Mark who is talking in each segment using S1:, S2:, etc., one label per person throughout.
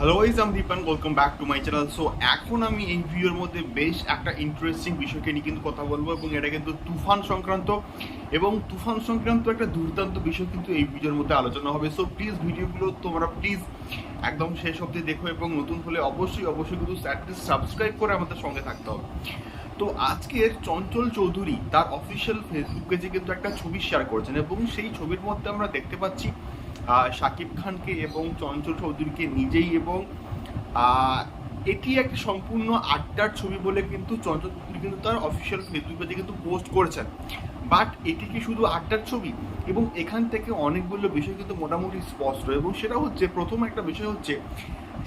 S1: Hello is am Dipan welcome back to my channel so এখন আমি এই ভিডিওর মধ্যে বেশ একটা ইন্টারেস্টিং বিষয়কে নিয়ে কিন্তু কথা বলব এবং এটা কিন্তু তুফান সংক্রান্ত এবং তুফান সংক্রান্ত একটা দুর্দান্ত বিষয় কিন্তু এই ভিডিওর মধ্যে আলোচনা হবে। সো প্লিজ ভিডিওগুলো তোমরা প্লিজ একদম শেষ অবধি দেখো এবং নতুন হলে অবশ্যই অবশ্যই কিন্তু অ্যাটলিস্ট সাবস্ক্রাইব করে আমাদের সঙ্গে থাকতে হবে। তো আজকের চঞ্চল চৌধুরী তার অফিসিয়াল ফেসবুক পেজে কিন্তু একটা ছবি শেয়ার করেছেন এবং সেই ছবির মধ্যে আমরা দেখতে পাচ্ছি শাকিব খানকে এবং চঞ্চল চৌধুরীকে নিজেই এবং এটি একটা সম্পূর্ণ আড্ডার ছবি বলে কিন্তু চঞ্চল চৌধুরী কিন্তু তার অফিসিয়াল ফেসবুক পেজে কিন্তু পোস্ট করেছেন। বাট এটি কি শুধু আড্ডার ছবি? এবং এখান থেকে অনেকগুলো বিষয় কিন্তু মোটামুটি স্পষ্ট। এবং সেটা হচ্ছে, প্রথম একটা বিষয় হচ্ছে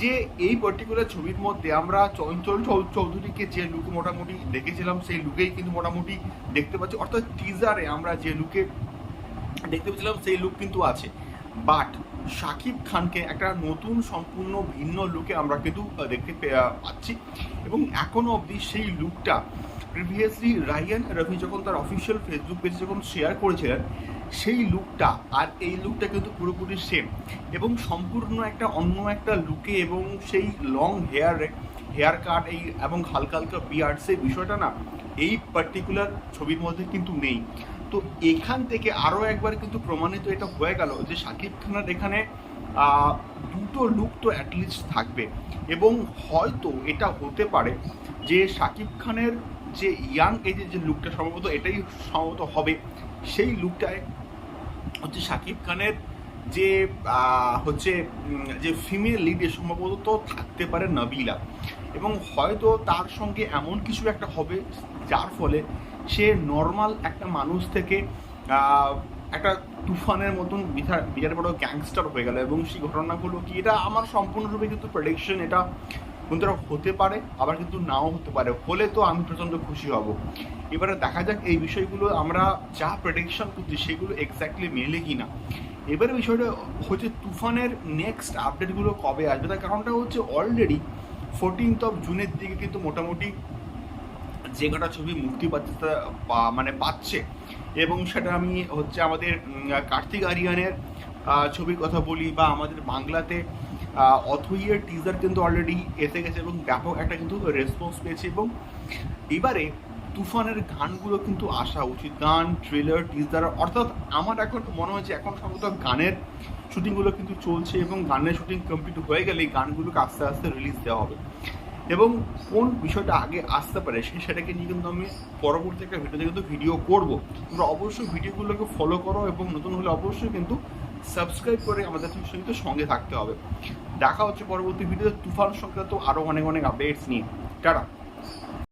S1: যে, এই পার্টিকুলার ছবির মধ্যে আমরা চঞ্চল চৌধুরীকে যে লুক মোটামুটি দেখেছিলাম, সেই লুকেই কিন্তু মোটামুটি দেখতে পাচ্ছি। অর্থাৎ টিজারে আমরা যে লুকে দেখতে পেয়েছিলাম, সেই লুক কিন্তু আছে। বাট শাকিব খানকে একটা নতুন, সম্পূর্ণ, ভিন্ন লুকে আমরা কিন্তু দেখতে পাচ্ছি। এবং এখনও অবধি সেই লুকটা প্রিভিয়াসলি রায়ান রফি যখন তার অফিসিয়াল ফেসবুক পেজে যখন শেয়ার করেছিলেন, সেই লুকটা আর এই লুকটা কিন্তু পুরোপুরি সেম এবং সম্পূর্ণ একটা, অন্য একটা লুকে এবং সেই লং হেয়ারে হেয়ার কাট এই এবং হালকা হালকা বিয়ার্ডস এই বিষয়টা না, এই পার্টিকুলার ছবির মধ্যে কিন্তু নেই। তো এখান থেকে আরও একবার কিন্তু প্রমাণিত এটা হয়ে গেল যে শাকিব খানের এখানে দুটো লুক তো অ্যাটলিস্ট থাকবে। এবং হয়তো এটা হতে পারে যে শাকিব খানের যে ইয়াং এজের যে লুকটা সম্ভবত এটাই সম্ভবত হবে, সেই লুকটায় হচ্ছে শাকিব খানের যে হচ্ছে যে ফিমেল লিডে সম্ভবত থাকতে পারে নবিলা। এবং হয়তো তার সঙ্গে এমন কিছু একটা হবে, যার ফলে সে নর্মাল একটা মানুষ থেকে একটা তুফানের মতন বিরাট বিরাট বড় গ্যাংস্টার হয়ে গেল। এবং সেই ঘটনাগুলো কি, এটা আমার সম্পূর্ণরূপে কিন্তু প্রেডিকশন এটা বন্ধুরা হতে পারে, আবার কিন্তু নাও হতে পারে। হলে তো আমি প্রচণ্ড খুশি হব। এবারে দেখা যাক এই বিষয়গুলো আমরা যা প্রেডিকশন করছি, সেগুলো এক্স্যাক্টলি মেলে কি না এবারে বিষয়টা হচ্ছে তুফানের নেক্সট আপডেটগুলো কবে আসবে? তার কারণটা হচ্ছে অলরেডি ফোরটিন্থ অফ জুনের দিকে কিন্তু মোটামুটি যে কটা ছবি মুক্তি পাচ্ছে মানে পাচ্ছে। এবং সেটা আমি হচ্ছে আমাদের কার্তিক আরিয়ানের ছবির কথা বলি বা আমাদের বাংলাতে অথইয়ের টিজার কিন্তু অলরেডি এসে গেছে এবং ব্যাপক একটা কিন্তু রেসপন্স পেয়েছে এবং এবারে তুফানের গানগুলো কিন্তু আসা উচিত। গান ট্রেলার টিজার অর্থাৎ আমার এখন মনে হচ্ছে এখন সম্ভবত গানের শুটিংগুলো কিন্তু চলছে এবং গানের শুটিং কমপ্লিট হয়ে গেলে গানগুলোকে আস্তে আস্তে রিলিজ দেওয়া হবে। এবং কোন বিষয়টা আগে আসতে পারে সে সেটাকে নিয়ে কিন্তু আমি পরবর্তী একটা ভিডিওতে কিন্তু ভিডিও করব। তোমরা অবশ্যই ভিডিওগুলোকে ফলো করো এবং নতুন হলে অবশ্যই কিন্তু সাবস্ক্রাইব করে আমাদের সঙ্গে সঙ্গে থাকতে হবে। দেখা হচ্ছে পরবর্তী ভিডিওতে তুফান সংক্রান্ত আরও অনেক অনেক আপডেটস নিয়ে। টাটা।